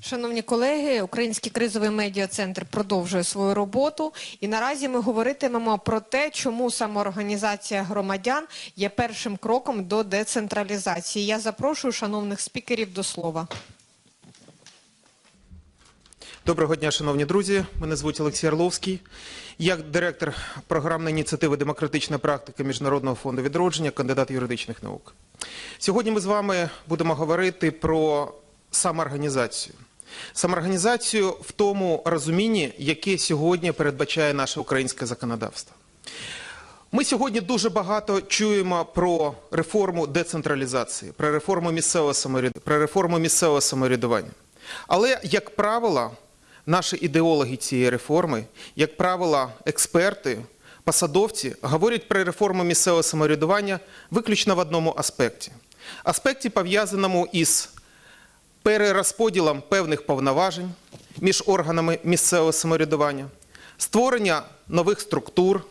Шановні колеги, Український кризовий медіа центр продовжує свою роботу, і наразі ми говоритимемо про те, чому самоорганізація громадян є першим кроком до децентралізації. Я запрошую шановних спікерів до слова. Доброго дня, шановні друзі. Мене звуть Олексій Орловський. Я директор програмної ініціативи Демократична практика Міжнародного фонду відродження, кандидат юридичних наук. Сьогодні ми з вами будемо говорити про самоорганізацію. Самоорганізацію в тому розумінні, яке сьогодні передбачає наше українське законодавство. Ми сьогодні дуже багато чуємо про реформу децентралізації, про реформу місцевого самовряд- про реформу місцевого самоврядування. Але, як правило, наші ідеологи цієї реформи, як правило, експерти, посадовці говорять про реформу місцевого самоврядування виключно в одному аспекті. Аспекті пов'язаному із перерозподілом певних повноважень між органами місцевого самоврядування, створення нових структур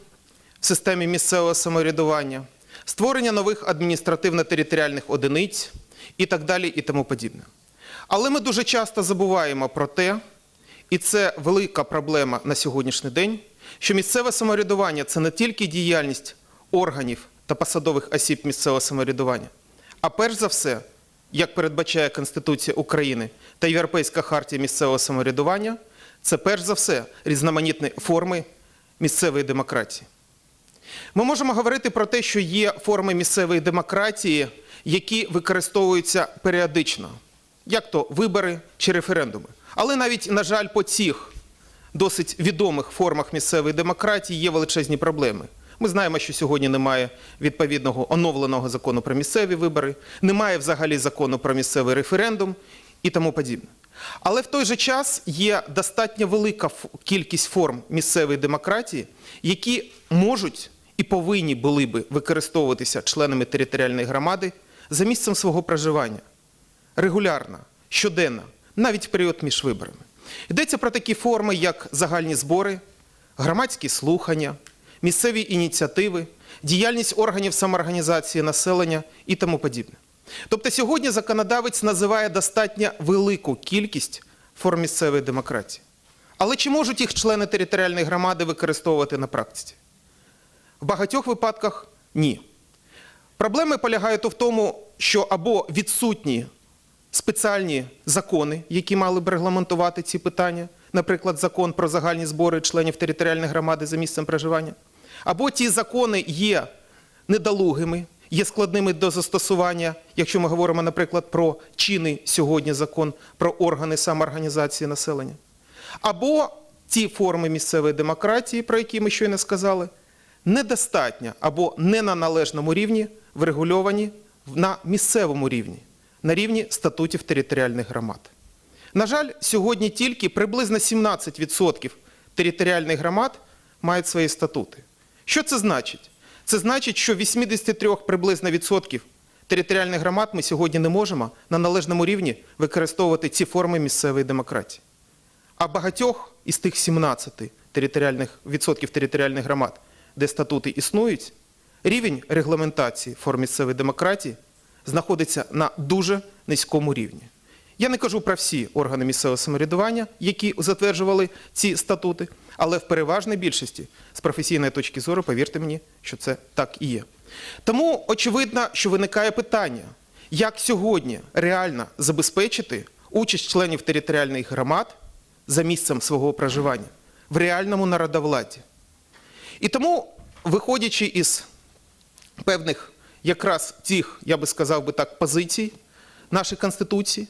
в системі місцевого самоврядування, створення нових адміністративно-територіальних одиниць і так далі і тому подібне. Але ми дуже часто забуваємо про те, і це велика проблема на сьогоднішній день, що місцеве самоврядування це не тільки діяльність органів та посадових осіб місцевого самоврядування, а перш за все, як передбачає Конституція України та Європейська хартія місцевого самоврядування, це перш за все різноманітні форми місцевої демократії. Ми можемо говорити про те, що є форми місцевої демократії, які використовуються періодично, як то вибори чи референдуми. Але навіть, на жаль, по цих досить відомих формах місцевої демократії є величезні проблеми. Ми знаємо, що сьогодні немає відповідного оновленого закону про місцеві вибори, немає взагалі закону про місцевий референдум і тому подібне. Але в той же час є достатньо велика кількість форм місцевої демократії, які можуть і повинні були би використовуватися членами територіальної громади за місцем свого проживання регулярно, щоденно, навіть в період між виборами. Йдеться про такі форми, як загальні збори, громадські слухання, місцеві ініціативи, діяльність органів самоорганізації населення і тому подібне. Тобто сьогодні законодавець називає достатньо велику кількість форм місцевої демократії. Але чи можуть їх члени територіальної громади використовувати на практиці? В багатьох випадках ні. Проблеми полягають в тому, що або відсутні спеціальні закони, які мали б регламентувати ці питання, наприклад, закон про загальні збори членів територіальної громади за місцем проживання, або ті закони є недолугими, є складними до застосування, якщо ми говоримо, наприклад, про чинний сьогодні закон про органи самоорганізації населення, або ті форми місцевої демократії, про які ми щойно сказали, недостатньо або не на належному рівні врегульовані на місцевому рівні, на рівні статутів територіальних громад. На жаль, сьогодні тільки приблизно 17% територіальних громад мають свої статути. Що це значить? Це значить, що 83 приблизно відсотків територіальних громад ми сьогодні не можемо на належному рівні використовувати ці форми місцевої демократії. А багатьох із тих 17 територіальних, відсотків територіальних громад, де статути існують, рівень регламентації форм місцевої демократії знаходиться на дуже низькому рівні. Я не кажу про всі органи місцевого самоврядування, які затверджували ці статути, але в переважній більшості з професійної точки зору, повірте мені, що це так і є. Тому очевидно, що виникає питання, як сьогодні реально забезпечити участь членів територіальних громад за місцем свого проживання в реальному народовладді. І тому, виходячи із певних якраз цих, я би сказав би так, позицій нашої Конституції,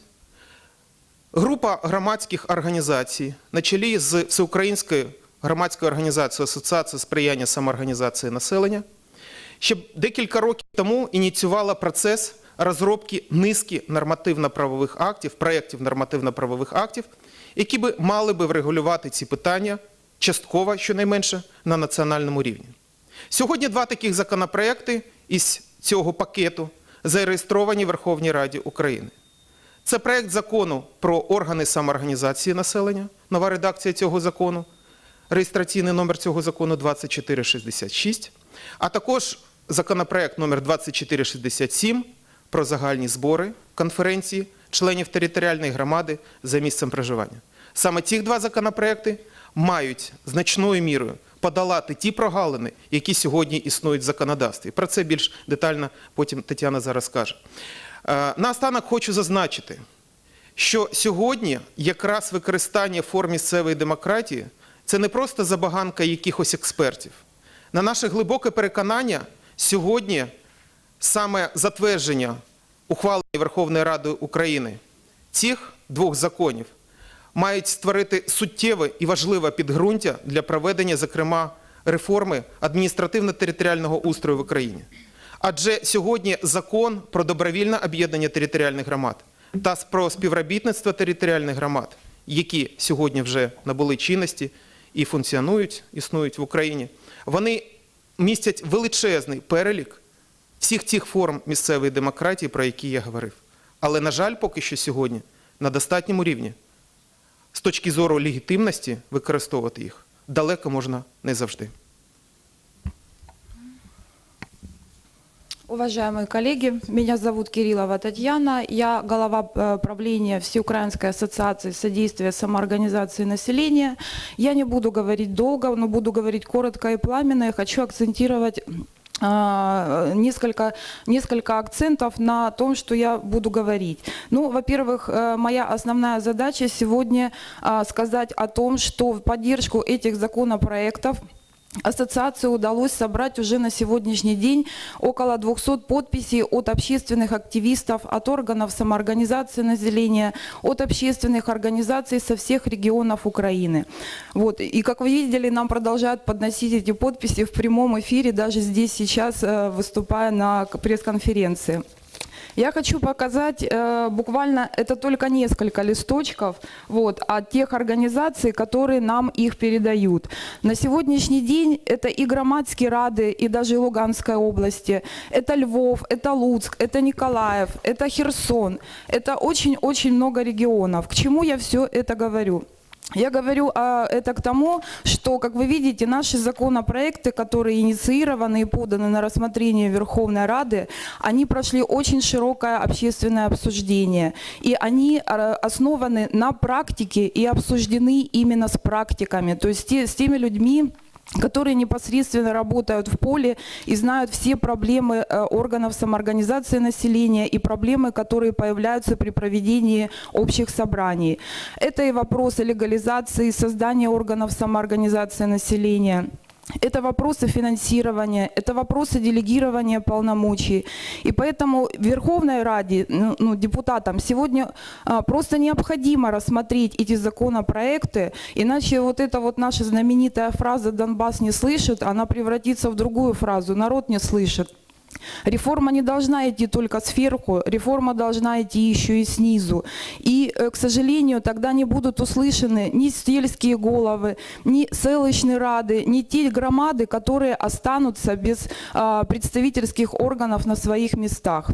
група громадських організацій на чолі з Всеукраїнською громадською організацією Асоціація сприяння самоорганізації населення ще декілька років тому ініціювала процес розробки низки нормативно-правових актів, проєктів нормативно-правових актів, які би мали би врегулювати ці питання частково, щонайменше, на національному рівні. Сьогодні два таких законопроекти із цього пакету зареєстровані в Верховній Раді України. Це проект закону про органи самоорганізації населення, нова редакція цього закону, реєстраційний номер цього закону 2466, а також законопроект номер 2467 про загальні збори конференції членів територіальної громади за місцем проживання. Саме ці два законопроекти мають значною мірою подолати ті прогалини, які сьогодні існують в законодавстві. Про це більш детально потім Тетяна зараз скаже. Е, Наостанок хочу зазначити, що сьогодні якраз використання форм місцевої демократії це не просто забаганка якихось експертів. На наше глибоке переконання, сьогодні саме затвердження ухвалення Верховної Ради України цих двох законів мають створити суттєве і важливе підґрунтя для проведення, зокрема, реформи адміністративно-територіального устрою в Україні. Адже сьогодні закон про добровільне об'єднання територіальних громад та про співробітництво територіальних громад, які сьогодні вже набули чинності і функціонують, існують в Україні, вони містять величезний перелік всіх тих форм місцевої демократії, про які я говорив. Але, на жаль, поки що сьогодні на достатньому рівні з точки зору легітимності використовувати їх далеко можна не завжди. Уважаемые коллеги, меня зовут Кириллова Татьяна, я глава э, правления Всеукраинской ассоциации содействия самоорганизации населения. Я не буду говорить долго, но буду говорить коротко и пламенно. Я хочу акцентировать а, несколько, несколько акцентов на том, что я буду говорить. Ну, во-первых, э, моя основная задача сегодня сказать о том, что в поддержку этих законопроектов Ассоциации удалось собрать уже на сегодняшний день около 200 подписей от общественных активистов, от органов самоорганизации населения, от общественных организаций со всех регионов Украины. Вот. И как вы видели, нам продолжают подносить эти подписи в прямом эфире, даже здесь сейчас, э, выступая на к- пресс-конференции. Я хочу показать э, буквально, это только несколько листочков вот, от тех организаций, которые нам их передают. На сегодняшний день это и Громадские Рады, и даже Луганской области, это Львов, это Луцк, это Николаев, это Херсон, это очень-очень много регионов. К чему я все это говорю? Я говорю а, это к тому, что, как вы видите, наши законопроекты, которые инициированы и поданы на рассмотрение Верховной Рады, они прошли очень широкое общественное обсуждение. И они а, основаны на практике и обсуждены именно с практиками, то есть те- с теми людьми, которые непосредственно работают в поле и знают все проблемы э, органов самоорганизации населения и проблемы, которые появляются при проведении общих собраний. Это и вопросы легализации, создания органов самоорганизации населения. Это вопросы финансирования, это вопросы делегирования полномочий. И поэтому Верховной Раде, ну, ну, депутатам сегодня а, просто необходимо рассмотреть эти законопроекты, иначе вот эта вот наша знаменитая фраза «Донбасс не слышит», она превратится в другую фразу «народ не слышит». Реформа не должна идти только сверху, реформа должна идти еще и снизу. И, э, к сожалению, тогда не будут услышаны ни сельские головы, ни селищные рады, ни те громады, которые останутся без а, представительских органов на своих местах.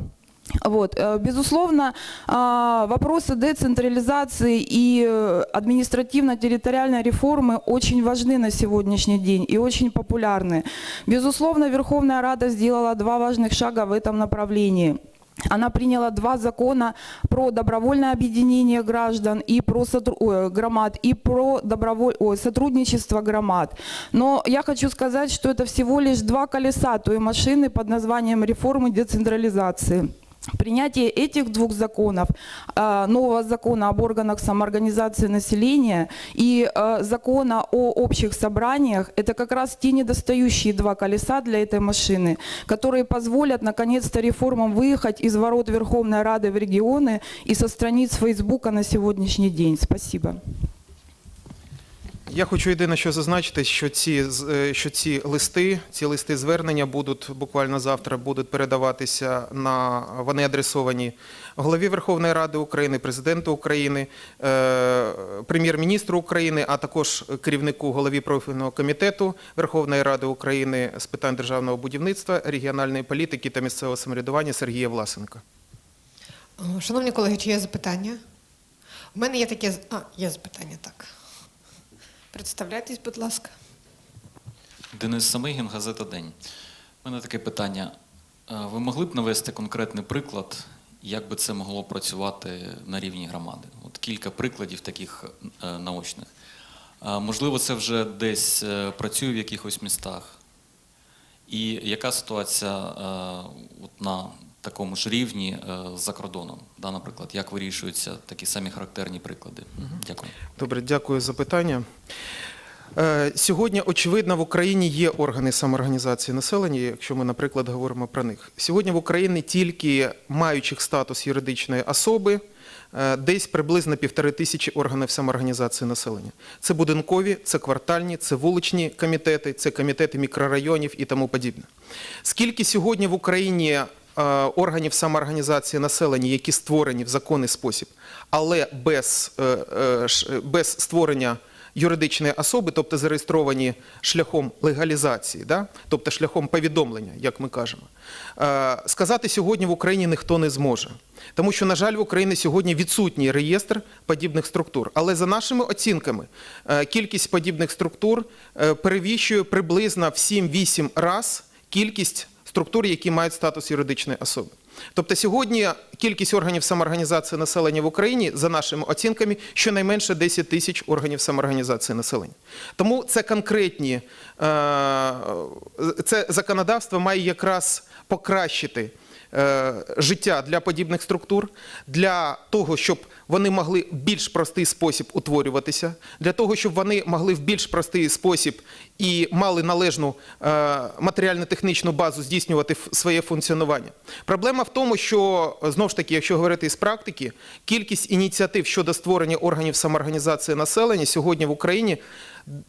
Вот. э, Безусловно, а, вопросы децентрализации и э, административно-территориальной реформы очень важны на сегодняшний день и очень популярны. Безусловно, Верховная Рада сделала два важных шага в этом направлении. Она приняла два закона про добровольное объединение граждан и про громад и про доброволь... ой, сотрудничество громад. Но я хочу сказать, что это всего лишь два колеса той машины под названием реформы децентрализации. Принятие этих двух законов, э, нового закона об органах самоорганизации населения и э, закона о общих собраниях, это как раз те недостающие два колеса для этой машины, которые позволят наконец-то реформам выехать из ворот Верховной Рады в регионы и со страниц Фейсбука на сегодняшний день. Спасибо. Я хочу єдине, що зазначити, що ці, е, що ці листи, ці листи звернення будуть буквально завтра будуть передаватися на вони адресовані голові Верховної Ради України, президенту України, е, прем'єр-міністру України, а також керівнику голові профільного комітету Верховної Ради України з питань державного будівництва, регіональної політики та місцевого самоврядування Сергія Власенка. Шановні колеги, чи є запитання? У мене є таке. А, є запитання, так. Представляйтесь, будь ласка. Денис Самигін, газета День. У мене таке питання. Е, Ви могли б навести конкретний приклад, як би це могло працювати на рівні громади? От кілька прикладів таких е, наочних. Можливо, це вже десь е, працює в якихось містах. І яка ситуація е, от на такому ж рівні е, за кордоном? Да, наприклад, як вирішуються такі самі характерні приклади? Дякую. Добре, дякую за питання. Е, Сьогодні, очевидно, в Україні є органи самоорганізації населення, якщо ми, наприклад, говоримо про них. Сьогодні в Україні тільки маючих статус юридичної особи е, десь приблизно півтори тисячі органів самоорганізації населення. Це будинкові, це квартальні, це вуличні комітети, це комітети мікрорайонів і тому подібне. Скільки сьогодні в Україні органів самоорганізації населення, які створені в законний спосіб, але без, е, е, без створення юридичної особи, тобто зареєстровані шляхом легалізації, да? тобто шляхом повідомлення, як ми кажемо, е, сказати сьогодні в Україні ніхто не зможе. Тому що, на жаль, в Україні сьогодні відсутній реєстр подібних структур. Але за нашими оцінками, е, кількість подібних структур е, перевищує приблизно в 7-8 раз кількість структур, які мають статус юридичної особи. Тобто сьогодні кількість органів самоорганізації населення в Україні, за нашими оцінками, щонайменше 10 тисяч органів самоорганізації населення. Тому це конкретні, е, це законодавство має якраз покращити життя для подібних структур, для того, щоб вони могли в більш простий спосіб утворюватися, для того, щоб вони могли в більш простий спосіб і мали належну е, матеріально-технічну базу здійснювати своє функціонування. Проблема в тому, що знову ж таки, якщо говорити із практики, кількість ініціатив щодо створення органів самоорганізації населення сьогодні в Україні.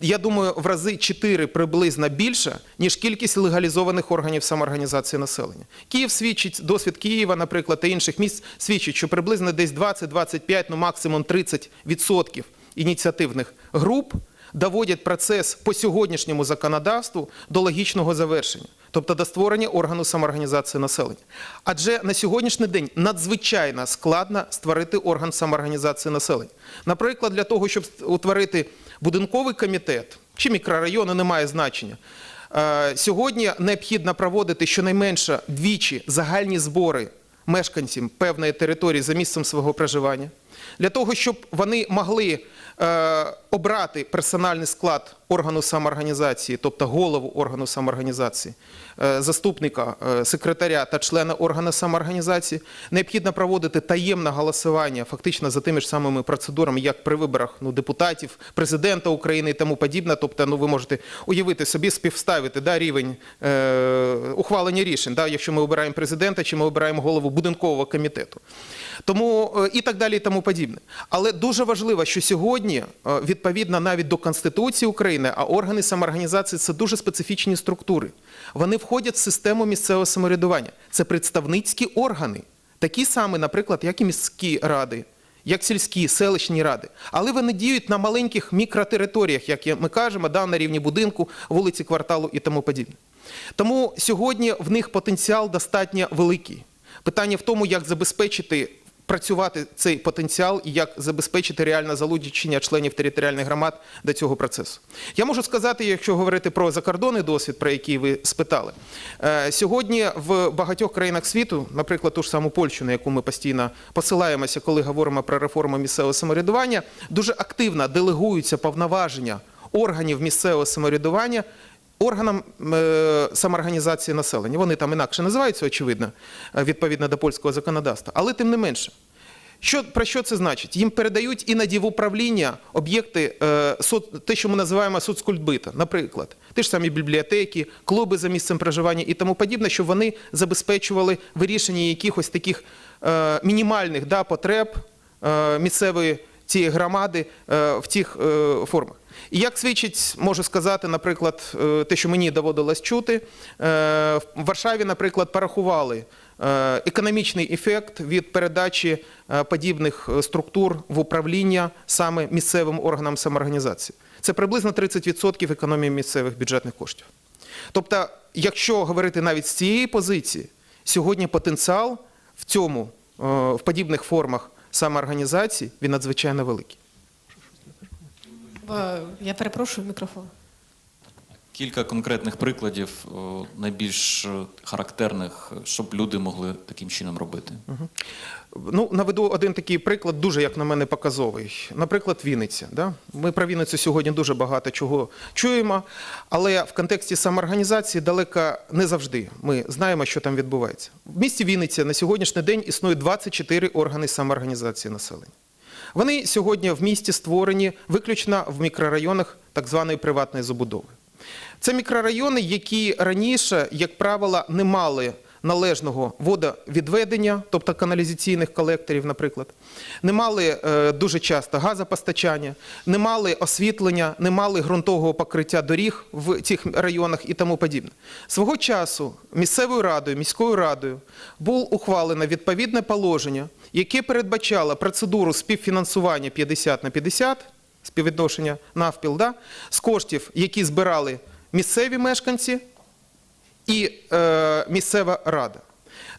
Я думаю, в рази 4 приблизно більше, ніж кількість легалізованих органів самоорганізації населення. Київ свідчить, досвід Києва, наприклад, та інших міст свідчить, що приблизно десь 20-25, ну максимум 30% ініціативних груп доводять процес по сьогоднішньому законодавству до логічного завершення, тобто до створення органу самоорганізації населення. Адже на сьогоднішній день надзвичайно складно створити орган самоорганізації населення. Наприклад, для того, щоб утворити будинковий комітет чи мікрорайони, немає значення. Е, Сьогодні необхідно проводити щонайменше двічі загальні збори мешканців певної території за місцем свого проживання, для того, щоб вони могли обрати персональний склад органу самоорганізації, тобто голову органу самоорганізації, е, заступника, е, секретаря та члена органу самоорганізації, необхідно проводити таємне голосування, фактично за тими ж самими процедурами, як при виборах ну, депутатів, президента України і тому подібне. Тобто, ну ви можете уявити собі, співставити да, рівень е, ухвалення рішень, да, якщо ми обираємо президента чи ми обираємо голову будинкового комітету. Тому е, і так далі, і тому подібне. Але дуже важливо, що сьогодні, е, відповідно навіть до Конституції України, а органи самоорганізації це дуже специфічні структури. Вони входять в систему місцевого самоврядування. Це представницькі органи, такі самі, наприклад, як і міські ради. Як сільські, селищні ради, але вони діють на маленьких мікротериторіях, як ми кажемо, да, на рівні будинку, вулиці, кварталу і тому подібне. Тому сьогодні в них потенціал достатньо великий. Питання в тому, як забезпечити працювати цей потенціал і як забезпечити реальне залучення членів територіальних громад до цього процесу. Я можу сказати, якщо говорити про закордонний досвід, про який ви спитали, е, сьогодні в багатьох країнах світу, наприклад, ту ж саму Польщу, на яку ми постійно посилаємося, коли говоримо про реформу місцевого самоврядування, дуже активно делегуються повноваження органів місцевого самоврядування органам е, самоорганізації населення. Вони там інакше називаються, очевидно, е, відповідно до польського законодавства. Але тим не менше. Що, про що це значить? Їм передають іноді в управління об'єкти, е, те, що ми називаємо соцкультбита, наприклад, ті ж самі бібліотеки, клуби за місцем проживання і тому подібне, щоб вони забезпечували вирішення якихось таких мінімальних да, потреб місцевої цієї громади в тих формах. І як свідчить, можу сказати, наприклад, е, те, що мені доводилось чути, е, в Варшаві, наприклад, порахували е, економічний ефект від передачі подібних структур в управління саме місцевим органам самоорганізації. Це приблизно 30% економії місцевих бюджетних коштів. Тобто, якщо говорити навіть з цієї позиції, сьогодні потенціал в цьому, в подібних формах самоорганізації, він надзвичайно великий. Е, Я перепрошую мікрофон. Кілька конкретних прикладів, найбільш е, характерних, щоб люди могли таким чином робити. Ну, наведу один такий приклад, дуже, як на мене, показовий. Наприклад, Вінниця. Да? Ми про Вінницю сьогодні дуже багато чого чуємо, але в контексті самоорганізації далеко не завжди ми знаємо, що там відбувається. В місті Вінниця на сьогоднішній день існує 24 органи самоорганізації населення. Вони сьогодні в місті створені виключно в мікрорайонах так званої приватної забудови. Це мікрорайони, які раніше, як правило, не мали належного водовідведення, тобто каналізаційних колекторів, наприклад, не мали е, дуже часто газопостачання, не мали освітлення, не мали ґрунтового покриття доріг в цих районах і тому подібне. Свого часу місцевою радою, міською радою було ухвалено відповідне положення, яке передбачало процедуру співфінансування 50 на 50, співвідношення навпіл, да, з коштів, які збирали місцеві мешканці і е, місцева рада.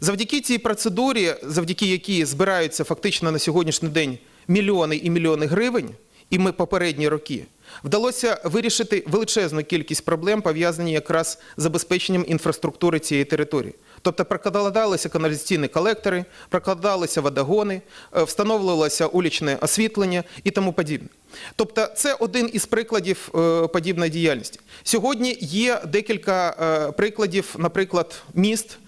Завдяки цій процедурі, завдяки якій збираються фактично на сьогоднішній день мільйони і мільйони гривень, і ми попередні роки, вдалося вирішити величезну кількість проблем, пов'язані якраз з забезпеченням інфраструктури цієї території. Тобто прокладалися каналізаційні колектори, прокладалися водогони, е, встановлювалося улічне освітлення і тому подібне. Тобто це один із прикладів е, подібної діяльності. Сьогодні є декілька е, прикладів, наприклад, міст,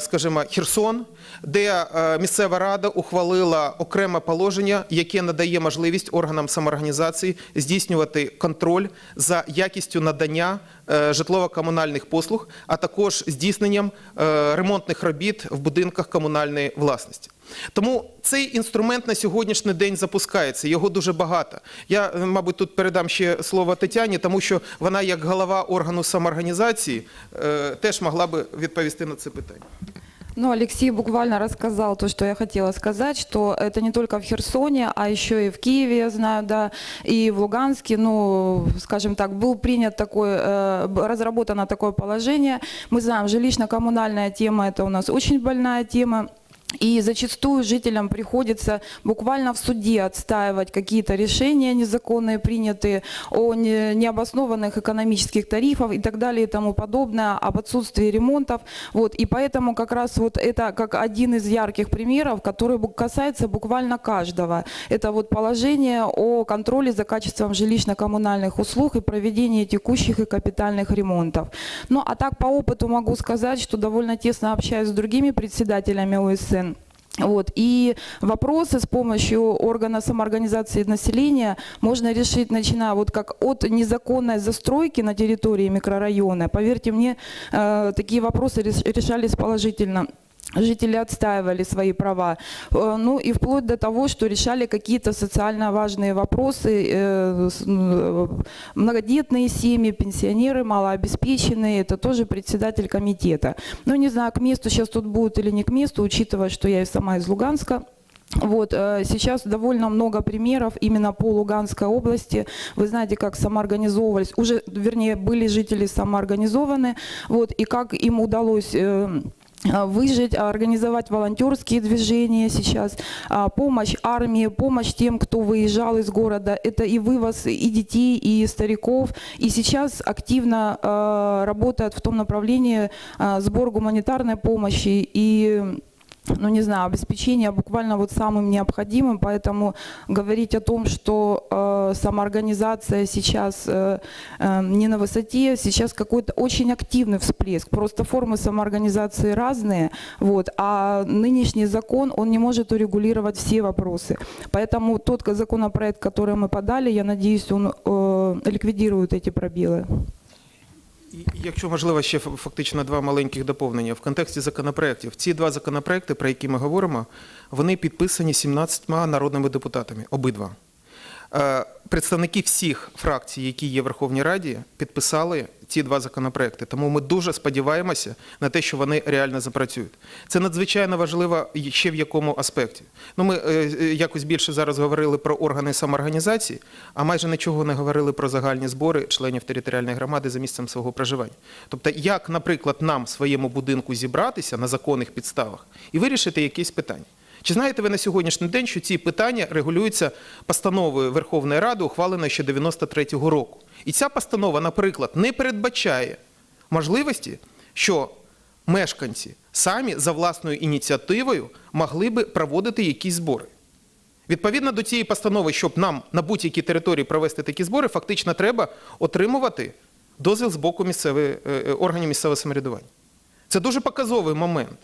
скажімо, Херсон, де е, місцева рада ухвалила окреме положення, яке надає можливість органам самоорганізації здійснювати контроль за якістю надання е, житлово-комунальних послуг, а також здійсненням е, ремонтних робіт в будинках комунальної власності. Тому цей інструмент на сьогоднішній день запускається. Його дуже багато. Я, мабуть, тут передам ще слово Тетяні, тому що вона, як голова органу самоорганізації, теж могла би відповісти на це питання. Ну, Алексей буквально рассказал то, что я хотела сказать, что это не только в Херсоне, а еще и в Киеве, я знаю, да, и в Луганске, ну, скажем так, был принят такой, э, б- разработано такое положение. Мы знаем, жилищно-коммунальная тема – это у нас очень больная тема. И зачастую жителям приходится буквально в суде отстаивать какие-то решения незаконные, принятые о не- необоснованных экономических тарифах и так далее и тому подобное, об отсутствии ремонтов. Вот. И поэтому как раз вот это как один из ярких примеров, который касается буквально каждого. Это вот положение о контроле за качеством жилищно-коммунальных услуг и проведении текущих и капитальных ремонтов. Ну а так по опыту могу сказать, что довольно тесно общаюсь с другими председателями ОСН. Вот. И вопросы с помощью органа самоорганизации населения можно решить, начиная вот как от незаконной застройки на территории микрорайона. Поверьте мне, э, такие вопросы реш- решались положительно. Жители отстаивали свои права. Э, Ну и вплоть до того, что решали какие-то социально важные вопросы. э, э, Многодетные семьи, пенсионеры, малообеспеченные. Это тоже председатель комитета. Ну не знаю, к месту сейчас тут будет или не к месту, учитывая, что я и сама из Луганска. Вот, сейчас довольно много примеров именно по Луганской области. Вы знаете, как самоорганизовывались, уже, вернее, были жители самоорганизованы, вот, и как им удалось выжить, а, организовать волонтерские движения сейчас, а, помощь армии, помощь тем, кто выезжал из города. Это и вывоз и детей, и стариков. И сейчас активно э, работает в том направлении э, сбор гуманитарной помощи и ну не знаю, обеспечение буквально вот самым необходимым, поэтому говорить о том, что э, самоорганизация сейчас э, э, не на высоте, сейчас какой-то очень активный всплеск, просто формы самоорганизации разные, вот, а нынешний закон, он не может урегулировать все вопросы, поэтому тот законопроект, который мы подали, я надеюсь, он э, ликвидирует эти пробелы. Якщо можливо, ще фактично два маленьких доповнення в контексті законопроєктів. Ці два законопроекти, про які ми говоримо, вони підписані 17 народними депутатами, обидва. Е, Представники всіх фракцій, які є в Верховній Раді, підписали ці два законопроекти. Тому ми дуже сподіваємося на те, що вони реально запрацюють. Це надзвичайно важливо ще в якому аспекті. Ну, ми е, е, якось більше зараз говорили про органи самоорганізації, а майже нічого не говорили про загальні збори членів територіальної громади за місцем свого проживання. Тобто, як, наприклад, нам в своєму будинку зібратися на законних підставах і вирішити якісь питання. Чи знаєте ви на сьогоднішній день, що ці питання регулюються постановою Верховної Ради, ухваленою ще 93-го року? І ця постанова, наприклад, не передбачає можливості, що мешканці самі за власною ініціативою могли би проводити якісь збори. Відповідно до цієї постанови, щоб нам на будь-якій території провести такі збори, фактично треба отримувати дозвіл з боку місцевої, е, е, органів місцевого самоврядування. Це дуже показовий момент.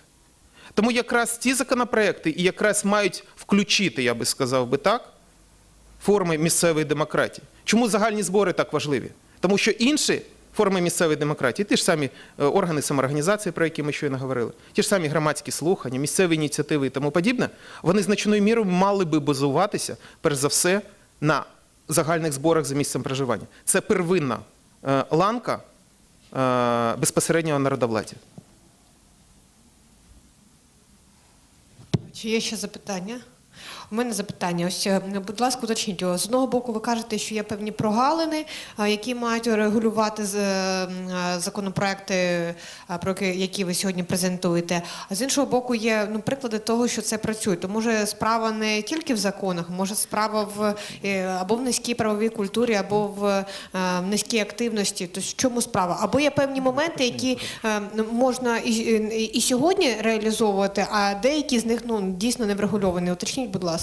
Тому якраз ці законопроекти і якраз мають включити, я би сказав би так, форми місцевої демократії. Чому загальні збори так важливі? Тому що інші форми місцевої демократії, ті ж самі е, органи самоорганізації, про які ми щойно говорили, ті ж самі громадські слухання, місцеві ініціативи і тому подібне, вони значною мірою мали би базуватися, перш за все, на загальних зборах за місцем проживання. Це первинна е, ланка е, безпосереднього народовладдя. Чи є ще запитання? У мене запитання. Ось, е, будь ласка, уточніть. З одного боку, ви кажете, що є певні прогалини, е, які мають регулювати е, законопроекти, про які- ви сьогодні презентуєте. А з іншого боку, є ну, приклади того, що це працює. То може справа не тільки в законах, може справа в або в низькій правовій культурі, або в низькій активності. Тобто в чому справа? Або є певні моменти, які можна і, і сьогодні реалізовувати, а деякі з них ну дійсно не врегульовані. Уточніть, будь ласка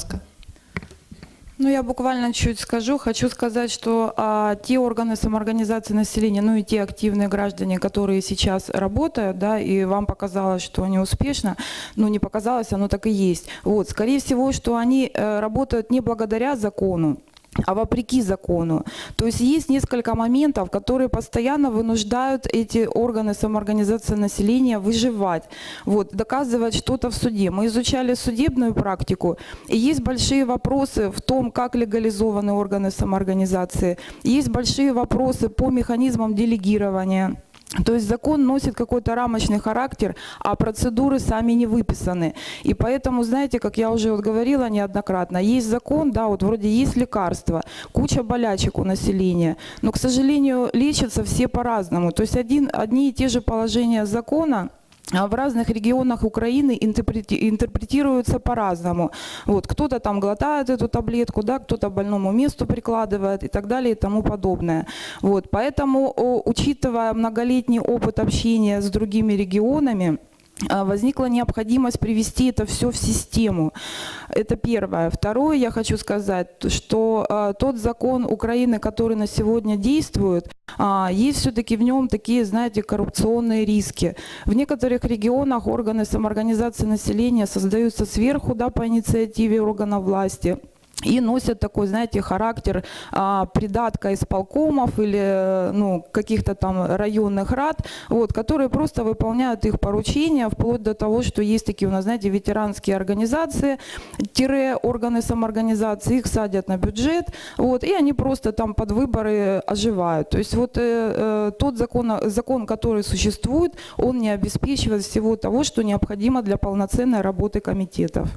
Ну, я буквально чуть скажу. Хочу сказать, что а, те органы самоорганизации населения, ну и те активные граждане, которые сейчас работают, да, и вам показалось, что они успешно, ну не показалось, оно так и есть. Вот, скорее всего, что они э, работают не благодаря закону, а вопреки закону. То есть есть несколько моментов, которые постоянно вынуждают эти органы самоорганизации населения выживать, вот, доказывать что-то в суде. Мы изучали судебную практику, и есть большие вопросы в том, как легализованы органы самоорганизации, есть большие вопросы по механизмам делегирования. То есть закон носит какой-то рамочный характер, а процедуры сами не выписаны. И поэтому, знаете, как я уже вот говорила неоднократно, есть закон, да, вот вроде есть лекарства, куча болячек у населения, но, к сожалению, лечатся все по-разному. То есть один, одни и те же положения закона а в разных регионах Украины интерпрети- интерпретируются по-разному. Вот, кто-то там глотает эту таблетку, да, кто-то больному месту прикладывает и так далее и тому подобное. Вот, поэтому, о, учитывая многолетний опыт общения с другими регионами, а, возникла необходимость привести это все в систему. Это первое. Второе, я хочу сказать, то, что а, тот закон Украины, который на сегодня действует, а, есть все-таки в нем такие, знаете, коррупционные риски. В некоторых регионах органы самоорганизации населения создаются сверху, да, по инициативе органов власти и носят такой, знаете, характер а, придатка исполкомов или э, ну, каких-то там районных рад, вот, которые просто выполняют их поручения, вплоть до того, что есть такие у нас, знаете, ветеранские организации, тире органы самоорганизации, их садят на бюджет, вот, и они просто там под выборы оживают. То есть вот э, э, тот закон, закон, который существует, он не обеспечивает всего того, что необходимо для полноценной работы комитетов.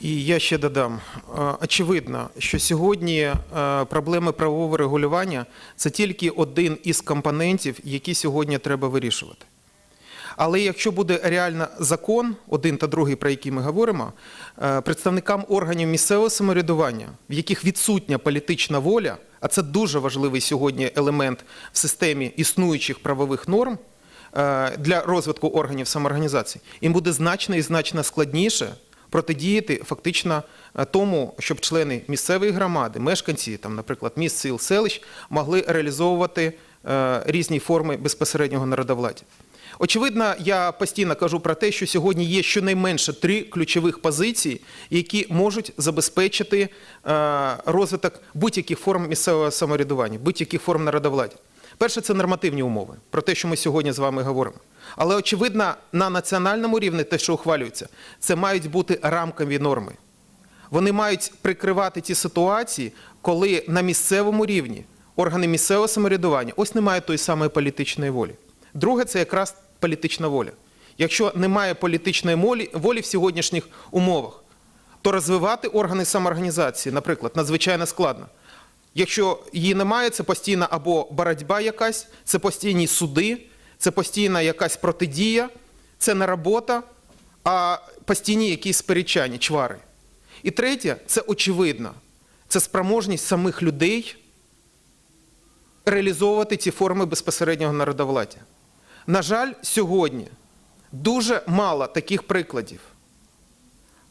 І я ще додам. Е, Очевидно, що сьогодні е, проблеми правового регулювання це тільки один із компонентів, які сьогодні треба вирішувати. Але якщо буде реально закон, один та другий, про який ми говоримо, е, представникам органів місцевого самоврядування, в яких відсутня політична воля, а це дуже важливий сьогодні елемент в системі існуючих правових норм для розвитку органів самоорганізації, їм буде значно і значно складніше протидіяти фактично е, тому, щоб члени місцевої громади, мешканці, там, наприклад, міст, сіл, селищ, могли реалізовувати е, різні форми безпосереднього народовладдя. Очевидно, я постійно кажу про те, що сьогодні є щонайменше три ключових позиції, які можуть забезпечити е, розвиток будь-яких форм місцевого самоврядування, будь-яких форм народовладдя. Перше це нормативні умови, про те, що ми сьогодні з вами говоримо. Але очевидно, на національному рівні те, що ухвалюється, це мають бути рамкові норми. Вони мають прикривати ті ситуації, коли на місцевому рівні органи місцевого самоврядування ось немає тої самої політичної волі. Друге, це якраз політична воля. Якщо немає політичної волі, волі в сьогоднішніх умовах, то розвивати органи самоорганізації, наприклад, надзвичайно складно. Якщо її немає, це постійна або боротьба якась, це постійні суди, це постійна якась протидія, це не робота, а постійні якісь сперечання, чвари. І третє це очевидно. Це спроможність самих людей реалізовувати ці форми безпосереднього народовладдя. На жаль, сьогодні дуже мало таких прикладів.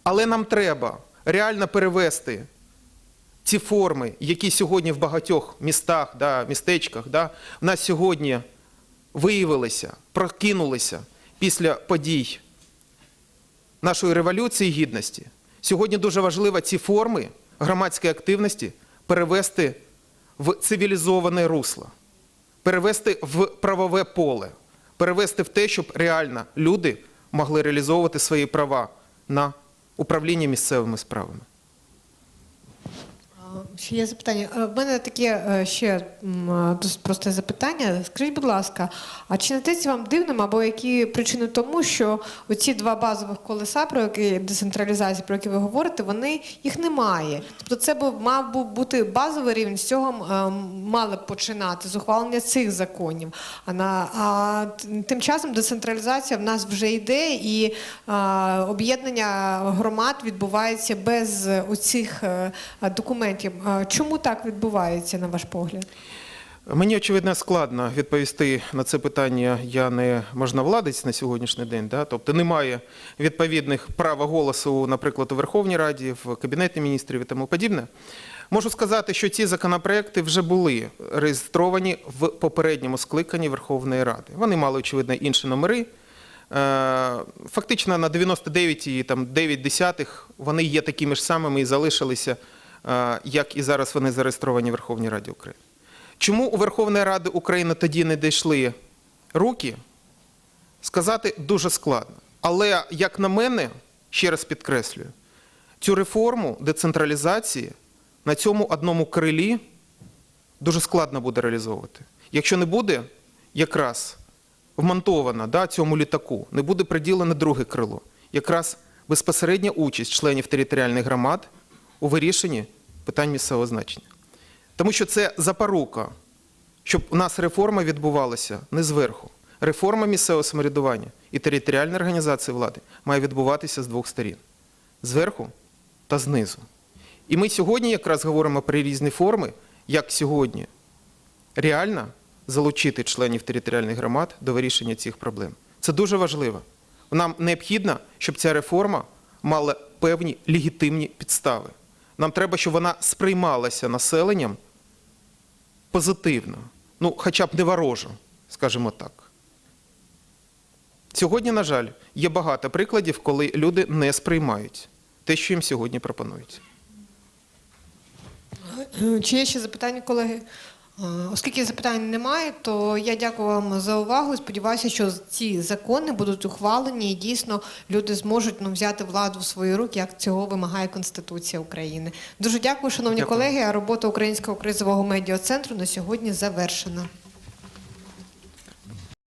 Але нам треба реально перевести ці форми, які сьогодні в багатьох містах, да, містечках, да, в нас сьогодні виявилися, прокинулися після подій нашої революції гідності. Сьогодні дуже важливо ці форми громадської активності перевести в цивілізоване русло, перевести в правове поле, перевести в те, щоб реально люди могли реалізовувати свої права на управління місцевими справами. Ще є запитання. Е, В мене таке е, ще е, досить просте запитання. Скажіть, будь ласка, а чи не здається вам дивним, або які причини тому, що оці два базових колеса, про які децентралізація, про які ви говорите, вони їх немає. Тобто, це був мав би бути базовий рівень, з цього е, мали б починати з ухвалення цих законів. А на а тим часом децентралізація в нас вже йде, і е, об'єднання громад відбувається без оцих е, документів. Е, Чому так відбувається, на ваш погляд? Мені очевидно складно відповісти на це питання. Я не можновладець на сьогоднішній день. Да? Тобто немає відповідних права голосу, наприклад, у Верховній Раді, в Кабінеті міністрів і тому подібне. Можу сказати, що ці законопроекти вже були реєстровані в попередньому скликанні Верховної Ради. Вони мали, очевидно, інші номери. Е, Фактично на 99,9 вони є такими ж самими і залишилися, як і зараз вони зареєстровані в Верховній Раді України. Чому у Верховної Ради України тоді не дійшли руки, сказати дуже складно. Але, як на мене, ще раз підкреслюю, цю реформу децентралізації на цьому одному крилі дуже складно буде реалізовувати. Якщо не буде якраз вмонтовано да, цьому літаку, не буде приділене друге крило, якраз безпосередня участь членів територіальних громад у вирішенні питань місцевого значення. Тому що це запорука, щоб у нас реформа відбувалася не зверху. Реформа місцевого самоврядування і територіальної організації влади має відбуватися з двох сторін зверху та знизу. І ми сьогодні якраз говоримо про різні форми, як сьогодні реально залучити членів територіальних громад до вирішення цих проблем. Це дуже важливо. Нам необхідно, щоб ця реформа мала певні легітимні підстави. Нам треба, щоб вона сприймалася населенням позитивно, ну, хоча б не ворожо, скажімо так. Сьогодні, на жаль, є багато прикладів, коли люди не сприймають те, що їм сьогодні пропонують. Чи є ще запитання, колеги? Е, Оскільки запитань немає, то я дякую вам за увагу. Сподіваюся, що ці закони будуть ухвалені і дійсно люди зможуть ну, взяти владу в свої руки, як цього вимагає Конституція України. Дуже дякую, шановні Дякую. колеги. А робота Українського кризового медіа центру на сьогодні завершена.